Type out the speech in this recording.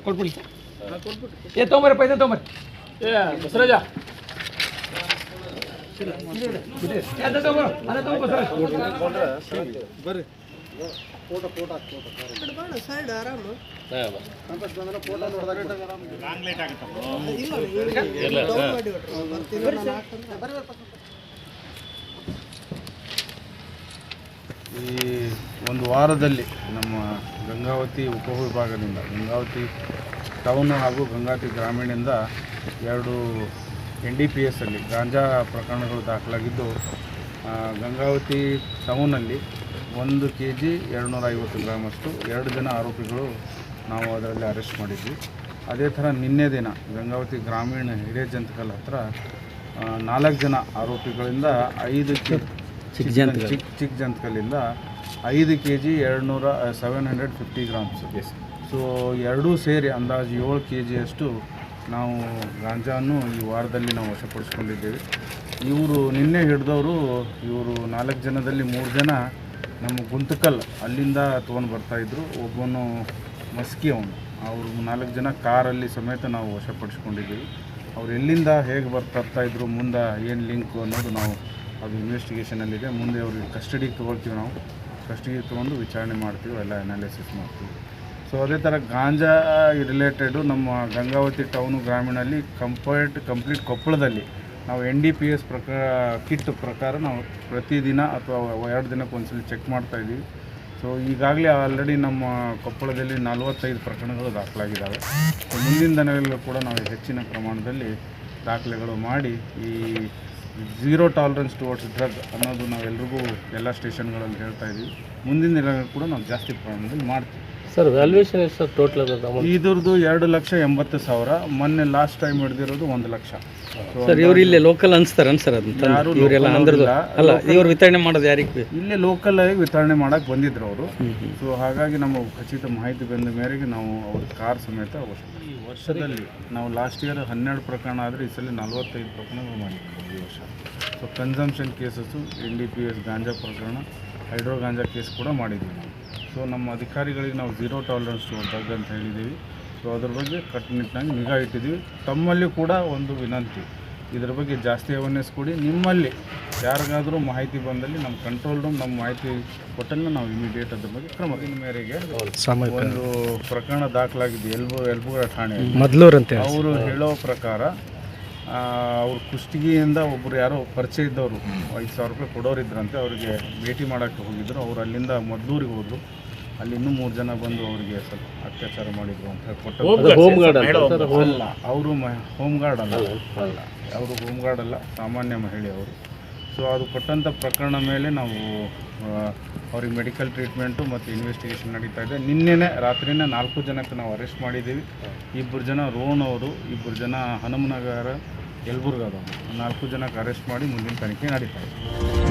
ಕೊಡ್ಬಿಡಿ ಏ ತೊಗೊಂಬರಪ್ಪ ಇದನ್ನ ತೊಗೊಂಬರಿ ಏ ಬಸವರಾಜ. ಬರ್ರಿ. ತೊಗೊಂಬರು ಈ ಒಂದು ವಾರದಲ್ಲಿ ನಮ್ಮ ಗಂಗಾವತಿ ಉಪವಿಭಾಗದಿಂದ, ಗಂಗಾವತಿ ಟೌನ್ ಹಾಗೂ ಗಂಗಾವತಿ ಗ್ರಾಮೀಣದಿಂದ ಎರಡು ಎನ್ ಡಿ ಪಿ ಎಸ್ಸಲ್ಲಿ ಗಾಂಜಾ ಪ್ರಕರಣಗಳು ದಾಖಲಾಗಿದ್ದು ಗಂಗಾವತಿ ಟೌನಲ್ಲಿ ಒಂದು ಕೆ ಜಿ ಎರಡುನೂರ ಐವತ್ತು ಗ್ರಾಮಷ್ಟು ಎರಡು ಜನ ಆರೋಪಿಗಳು ನಾವು ಅದರಲ್ಲಿ ಅರೆಸ್ಟ್ ಮಾಡಿದ್ವಿ. ಅದೇ ಥರ ನಿನ್ನೆ ದಿನ ಗಂಗಾವತಿ ಗ್ರಾಮೀಣ ಹಿರೇಜಂತಕಲ್ ಹತ್ರ ನಾಲ್ಕು ಜನ ಆರೋಪಿಗಳಿಂದ ಐದು ಕೆ ಚಿಕ್ಕ ಚಿಕ್ಕ ಚಿಕ್ಕ ಜಂತಕಲ್ಲಿಂದ ಐದು ಕೆ ಜಿ ಎರಡುನೂರ seven hundred fifty grams so ಎರಡೂ ಸೇರಿ ಅಂದಾಜು ಏಳು ಕೆ ಜಿಯಷ್ಟು ನಾವು ಗಾಂಜಾನು ಈ ವಾರದಲ್ಲಿ ನಾವು ವಶಪಡಿಸ್ಕೊಂಡಿದ್ದೇವೆ. ಇವರು ನಿನ್ನೆ ಹಿಡ್ದವರು ಇವರು ನಾಲ್ಕು ಜನದಲ್ಲಿ ಮೂರು ಜನ ನಮ್ಮ ಗುಂತಕಲ್ ಅಲ್ಲಿಂದ ತೊಗೊಂಡು ಬರ್ತಾಯಿದ್ರು ಒಬ್ಬನು ಮಸ್ಕಿ ಅವನು. ಅವರು ನಾಲ್ಕು ಜನ ಕಾರಲ್ಲಿ ಸಮೇತ ನಾವು ವಶಪಡಿಸ್ಕೊಂಡಿದ್ದೀವಿ. ಅವ್ರು ಎಲ್ಲಿಂದ ಹೇಗೆ ಬರ್ತಾ ಇದ್ರು ಮುಂದೆ ಏನು ಲಿಂಕು ಅನ್ನೋದು ನಾವು ಅದು ಇನ್ವೆಸ್ಟಿಗೇಷನಲ್ಲಿದೆ ಮುಂದೆ ಅವ್ರಿಗೆ ಕಸ್ಟಡಿಗೆ ತೊಗೊಳ್ತೀವಿ ನಾವು. ಕಸ್ಟಡಿಗೆ ತೊಗೊಂಡು ವಿಚಾರಣೆ ಮಾಡ್ತೀವಿ, ಎಲ್ಲ ಅನಾಲಿಸಿಸ್ ಮಾಡ್ತೀವಿ. ಸೊ ಅದೇ ಥರ ಗಾಂಜಾ ರಿಲೇಟೆಡು ನಮ್ಮ ಗಂಗಾವತಿ ಟೌನು ಗ್ರಾಮೀಣಲ್ಲಿ ಕಂಪ್ಲೀಟ್ ಕಂಪ್ಲೀಟ್ ಕೊಪ್ಪಳದಲ್ಲಿ ನಾವು ಎನ್ ಡಿ ಪಿ ಎಸ್ ಪ್ರಕಾರ ಕಿಟ್ ಪ್ರಕಾರ ನಾವು ಪ್ರತಿದಿನ ಅಥವಾ ಎರಡು ದಿನಕ್ಕೆ ಒಂದ್ಸಲ ಚೆಕ್ ಮಾಡ್ತಾ ಇದ್ದೀವಿ. ಸೊ ಈಗಾಗಲೇ ಆಲ್ರೆಡಿ ನಮ್ಮ ಕೊಪ್ಪಳದಲ್ಲಿ ನಲವತ್ತೈದು ಪ್ರಕರಣಗಳು ದಾಖಲಾಗಿದ್ದಾವೆ. ಸೊ ಮುಂದಿನ ದಿನಗಳಲ್ಲೂ ಕೂಡ ನಾವು ಹೆಚ್ಚಿನ ಪ್ರಮಾಣದಲ್ಲಿ ದಾಖಲೆಗಳು ಮಾಡಿ ಈ ಝೀರೋ ಟಾಲರೆನ್ಸ್ ಟುವರ್ಡ್ಸ್ ಡ್ರಗ್ ಅನ್ನೋದು ನಾವೆಲ್ರಿಗೂ ಎಲ್ಲ ಸ್ಟೇಷನ್ಗಳಲ್ಲಿ ಹೇಳ್ತಾ ಇದ್ದೀವಿ ಮುಂದಿನ ದಿನಗಳು ಕೂಡ ನಾವು ಜಾಸ್ತಿ ಪ್ರಮಾಣದಲ್ಲಿ ಮಾಡ್ತೀವಿ. ಸರ್ ವ್ಯಾಲ್ಯೂಯೇಷನ್ ಎಷ್ಟು ಸರ್ ಟೋಟಲ್ ಅದ ಇದ್ರದ್ದು ಎರಡು ಲಕ್ಷ ಎಂಬತ್ತು ಸಾವಿರ. ಮೊನ್ನೆ ಲಾಸ್ಟ್ ಟೈಮ್ ಹಿಡಿದಿರೋದು ಒಂದು ಲಕ್ಷ. ಸರ್ ಇವ್ರು ಇಲ್ಲೇ ಲೋಕಲ್ ಅನ್ಸ್ತಾರನ್ ಸರ್ ಅದನ್ನ ಯಾರು ಇವರೆಲ್ಲ ಅಲ್ಲ ಇವ್ರು ವಿತರಣೆ ಮಾಡೋದು ಯಾರಿಗೆ ಇಲ್ಲೇ ಲೋಕಲ್ ಆಗಿ ವಿತರಣೆ ಮಾಡಕ್ಕೆ ಬಂದಿದ್ರು ಅವರು. ಸೊ ಹಾಗಾಗಿ ನಮ್ಮ ಖಚಿತ ಮಾಹಿತಿ ಬಂದ ಮೇರೆಗೆ ನಾವು ಅವ್ರ ಕಾರ್ ಸಮೇತ ಈ ವರ್ಷದಲ್ಲಿ ನಾವು ಲಾಸ್ಟ್ ಇಯರ್ ಹನ್ನೆರಡು ಪ್ರಕರಣ ಆದರೆ ಈ ಸಲ ನಲವತ್ತೈದು ಪ್ರಕರಣಗಳು ಮಾಡಿದ್ದೀವಿ ಈ ವರ್ಷ. So consumption cases N D P S ganja ಪ್ರಕರಣ ಹೈಡ್ರೋ ಗಾಂಜಾ ಕೇಸ್ ಕೂಡ ಮಾಡಿದ್ದೀವಿ ನಾವು. ಸೊ ನಮ್ಮ ಅಧಿಕಾರಿಗಳಿಗೆ ನಾವು ಝೀರೋ ಟಾಲರೆನ್ಸ್ ಅಂತ ಹೇಳಿದ್ದೀವಿ. ಸೊ ಅದ್ರ ಬಗ್ಗೆ ಕಟ್ಟುನಿಟ್ಟಾಗಿ ನಿಗಾ ಇಟ್ಟಿದ್ದೀವಿ. ತಮ್ಮಲ್ಲಿ ಕೂಡ ಒಂದು ವಿನಂತಿ. ಇದ್ರ ಬಗ್ಗೆ ಜಾಸ್ತಿ ಅವೇರ್ನೆಸ್ ಕೊಡಿ. ನಿಮ್ಮಲ್ಲಿ ಯಾರಿಗಾದರೂ ಮಾಹಿತಿ ಬಂದಲ್ಲಿ ನಮ್ಮ ಕಂಟ್ರೋಲ್ ರೂಮ್ ನಮ್ಮ ಮಾಹಿತಿ ಕೊಟ್ಟಲ್ಲಿ ನಾವು ಇಮಿಡಿಯೇಟ್ ಅದ್ರ ಬಗ್ಗೆ ಕ್ರಮ ಇನ್ ಮೇರೆಗೆ ಒಂದು ಪ್ರಕರಣ ದಾಖಲಾಗಿದೆ. ಎಲ್ಬು ಎಲ್ಬುಗಳ ಠಾಣೆ ಮೊದಲೂರಂತೆ ಅವರು ಹೇಳೋ ಪ್ರಕಾರ ಅವ್ರು ಕುಷ್ಟಗಿಯಿಂದ ಒಬ್ಬರು ಯಾರೋ ಪರಿಚಯ ಇದ್ದವರು ಐದು ಸಾವಿರ ರೂಪಾಯಿ ಕೊಡೋರಿದ್ರಂತೆ ಅವರಿಗೆ ಭೇಟಿ ಮಾಡೋಕ್ಕೆ ಹೋಗಿದ್ರು. ಅವರು ಅಲ್ಲಿಂದ ಮೊದಲೂರಿಗೆ ಹೋದ್ರು. ಅಲ್ಲಿ ಇನ್ನೂ ಮೂರು ಜನ ಬಂದು ಅವರಿಗೆ ಸ್ವಲ್ಪ ಅತ್ಯಾಚಾರ ಮಾಡಿದ್ರು ಅಂತ ಹೇಳಿ ಕೊಟ್ಟ ಹೋಮ್ ಗಾರ್ಡ್ ಅಲ್ಲ ಅವರು ಹೋಮ್ ಗಾರ್ಡ್ ಅಲ್ಲ. ಅಲ್ಲ ಅವರು ಹೋಮ್ ಗಾರ್ಡ್ ಅಲ್ಲ ಸಾಮಾನ್ಯ ಮಹಿಳೆ ಅವರು. ಸೊ ಅದು ಕೊಟ್ಟಂಥ ಪ್ರಕರಣ ಮೇಲೆ ನಾವು ಅವ್ರಿಗೆ ಮೆಡಿಕಲ್ ಟ್ರೀಟ್ಮೆಂಟು ಮತ್ತು ಇನ್ವೆಸ್ಟಿಗೇಷನ್ ನಡೀತಾ ಇದೆ. ನಿನ್ನೆನೇ ರಾತ್ರಿನೇ ನಾಲ್ಕು ಜನಕ್ಕೆ ನಾವು ಅರೆಸ್ಟ್ ಮಾಡಿದ್ದೀವಿ. ಇಬ್ಬರು ಜನ ರೋಣ್ ಅವರು ಇಬ್ಬರು ಜನ ಹನುಮನಗರ ಯಲಬುರ್ಗದವರು. ನಾಲ್ಕು ಜನಕ್ಕೆ ಅರೆಸ್ಟ್ ಮಾಡಿ ಮುಂದಿನ ತನಿಖೆ ನಡೀತಾ ಇದೆ.